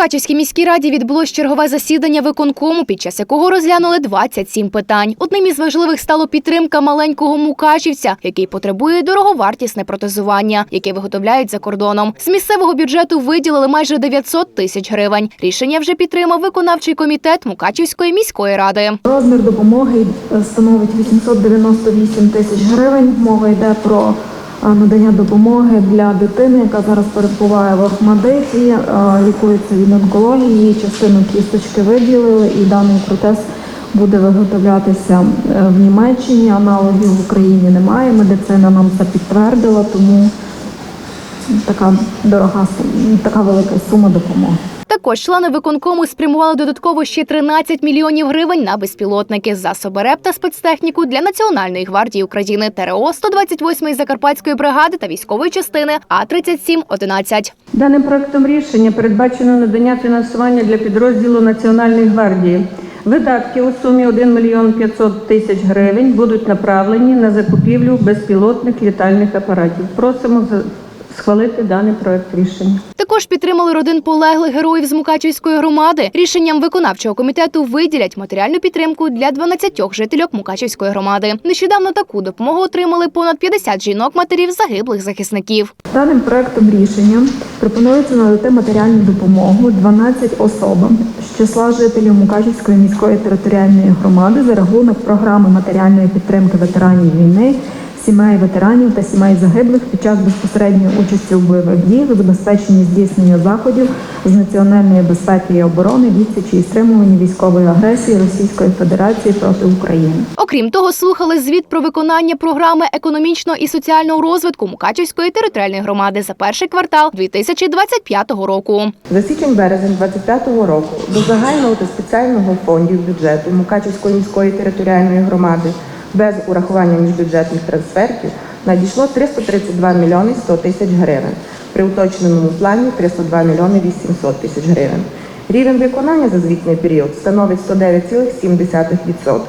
Мукачівській міській раді відбулось чергове засідання виконкому, під час якого розглянули 27 питань. Одним із важливих стало підтримка маленького мукачівця, який потребує дороговартісне протезування, яке виготовляють за кордоном. З місцевого бюджету виділили майже 900 тисяч гривень. Рішення вже підтримав виконавчий комітет Мукачівської міської ради. Розмір допомоги е, становить 898 тисяч гривень. Мова йде про надання допомоги для дитини, яка зараз перебуває в Охмадиті, е, лікується від онкології. Її частину кісточки виділили, і даний протез буде виготовлятися е, в Німеччині. Аналогів в Україні немає. Медицина нам це підтвердила, тому така дорога така велика сума допомоги. Також члени виконкому спрямували додатково ще 13 мільйонів гривень на безпілотники, засоби РЕП та спецтехніку для Національної гвардії України ТРО 128-ї Закарпатської бригади та військової частини А 3711 Даним проектом рішення передбачено надання фінансування для підрозділу Національної гвардії. Видатки у сумі 1 мільйон 500 тисяч гривень будуть направлені на закупівлю безпілотних літальних апаратів. Просимо схвалити даний проект рішення. Також підтримали родин полеглих героїв з Мукачівської громади. Рішенням виконавчого комітету виділять матеріальну підтримку для 12 жительок Мукачівської громади. Нещодавно таку допомогу отримали понад 50 жінок-матерів загиблих захисників. Даним проектом рішення пропонується надати матеріальну допомогу 12 особам з числа жителів Мукачівської міської територіальної громади за рахунок програми матеріальної підтримки ветеранів війни, сімей ветеранів та сімей загиблих під час безпосередньої участі у бойових діях, забезпеченні здійснення заходів з національної безпеки і оборони, відсічі і стримування військової агресії Російської Федерації проти України. Окрім того, слухали звіт про виконання програми економічного і соціального розвитку Мукачівської територіальної громади за перший квартал 2025 року. За січень-березень 2025 року до загального та спеціального фондів бюджету Мукачівської міської територіальної громади без урахування міжбюджетних трансфертів надійшло 332 мільйони 100 тисяч гривень. При уточненому плані 302 мільйони 800 тисяч гривень. Рівень виконання за звітний період становить 109,7%.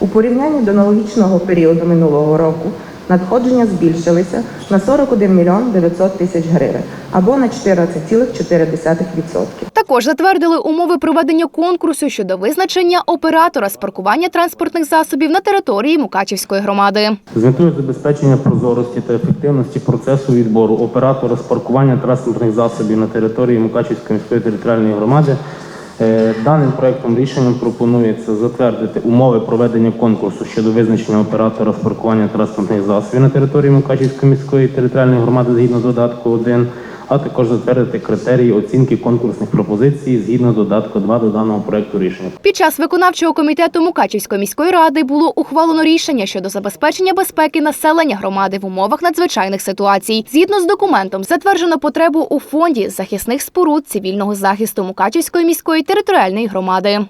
У порівнянні до аналогічного періоду минулого року надходження збільшилися на 41 мільйон 900 тисяч гривень або на 14,4%. Також затвердили умови проведення конкурсу щодо визначення оператора з паркування транспортних засобів на території Мукачівської громади. З метою забезпечення прозорості та ефективності процесу відбору оператора з паркування транспортних засобів на території Мукачівської міської територіальної громади е, даним проектом рішенням пропонується затвердити умови проведення конкурсу щодо визначення оператора з паркування транспортних засобів на території Мукачівської міської територіальної громади згідно з додатку 1, а також затвердити критерії оцінки конкурсних пропозицій згідно додатку 2 до даного проекту рішення. Під час виконавчого комітету Мукачівської міської ради було ухвалено рішення щодо забезпечення безпеки населення громади в умовах надзвичайних ситуацій. Згідно з документом, затверджено потребу у фонді захисних споруд цивільного захисту Мукачівської міської територіальної громади.